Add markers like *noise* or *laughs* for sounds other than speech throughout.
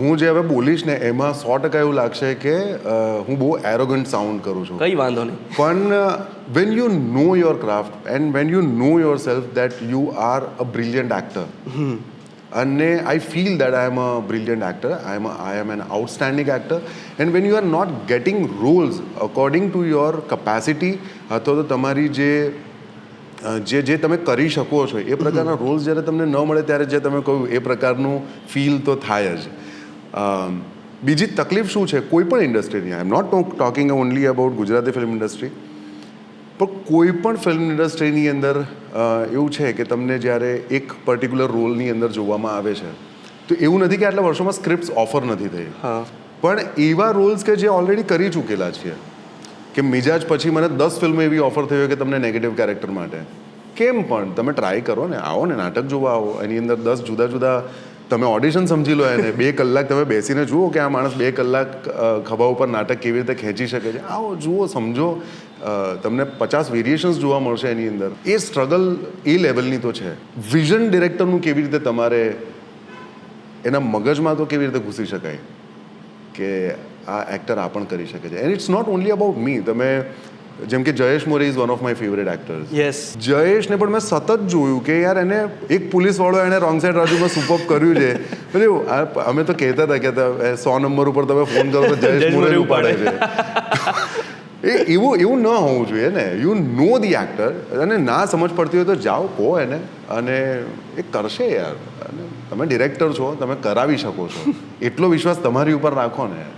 હું જે હવે બોલીશ ને એમાં સો ટકા એવું લાગશે કે હું બહુ એરોગન્ટ સાઉન્ડ કરું છું. કંઈ વાંધો નહીં. પણ when you know your craft and when you know yourself that you are a brilliant actor અને I feel that I am a brilliant actor I am I am an outstanding actor and when you are not getting roles according to your capacity અથવા તો તમારી જે જે જે તમે કરી શકો છો એ પ્રકારના રોલ્સ જ્યારે તમને ન મળે ત્યારે જે તમે કહ્યું એ પ્રકારનું ફીલ તો થાય જ. બીજી તકલીફ શું છે? કોઈ પણ ઇન્ડસ્ટ્રીની I am not talking only about Gujarati film industry પણ કોઈ પણ ફિલ્મ ઇન્ડસ્ટ્રીની અંદર એવું છે કે તમને જ્યારે એક પર્ટિક્યુલર રોલની અંદર જોવામાં આવે છે તો એવું નથી કે આટલા વર્ષોમાં સ્ક્રિપ્ટ ઓફર નથી થઈ. હા. પણ એવા રોલ્સ કે જે ઓલરેડી કરી ચૂકેલા છીએ કે મિજાજ પછી મને દસ ફિલ્મ એવી ઓફર થઈ હોય કે તમને નેગેટિવ કેરેક્ટર માટે. કેમ પણ? તમે ટ્રાય કરો ને આવો ને નાટક જોવા આવો. એની અંદર દસ જુદા જુદા તમે ઓડિશન સમજી લો એને. બે કલાક તમે બેસીને જુઓ કે આ માણસ બે કલાક ખભા ઉપર નાટક કેવી રીતે ખેંચી શકે છે. આવો જુઓ, સમજો. તમને પચાસ વેરિએશન્સ જોવા મળશે એની અંદર. એ સ્ટ્રગલ એ લેવલની તો છે. વિઝન ડિરેક્ટરનું કેવી રીતે તમારે એના મગજમાં તો કેવી રીતે ઘૂસી શકાય? કે આ એક્ટર આ પણ કરી શકે છે. And it's not only about me તમે જેમ કે Jayesh More is one of my favourite actors yes જયેશને પણ મેં સતત જોયું કે યાર એને એક પોલીસવાળો એણે રોંગ સાઈડ રાજુમાં સુપઅપ કર્યું છે. એટલે અમે તો કહેતા હતા કે સો નંબર ઉપર તમે ફોન કરો તો *laughs* જયેશ મોરે ઉપાડે છે. *laughs* એ એવું એવું ન હોવું જોઈએ ને. યુ નો ધી એક્ટર અને ના સમજ પડતી હોય તો જાઓ કહો એને. અને એ કરશે યાર. અને તમે ડિરેક્ટર છો તમે કરાવી શકો છો. *laughs* એટલો વિશ્વાસ તમારી ઉપર રાખો ને.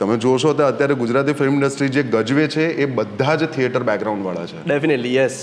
તમે જોશો તો અત્યારે ગુજરાતી ફિલ્મ ઇન્ડસ્ટ્રી જે ગજવે છે એ બધા જ થિયેટર બેકગ્રાઉન્ડવાળા છે. Definitely yes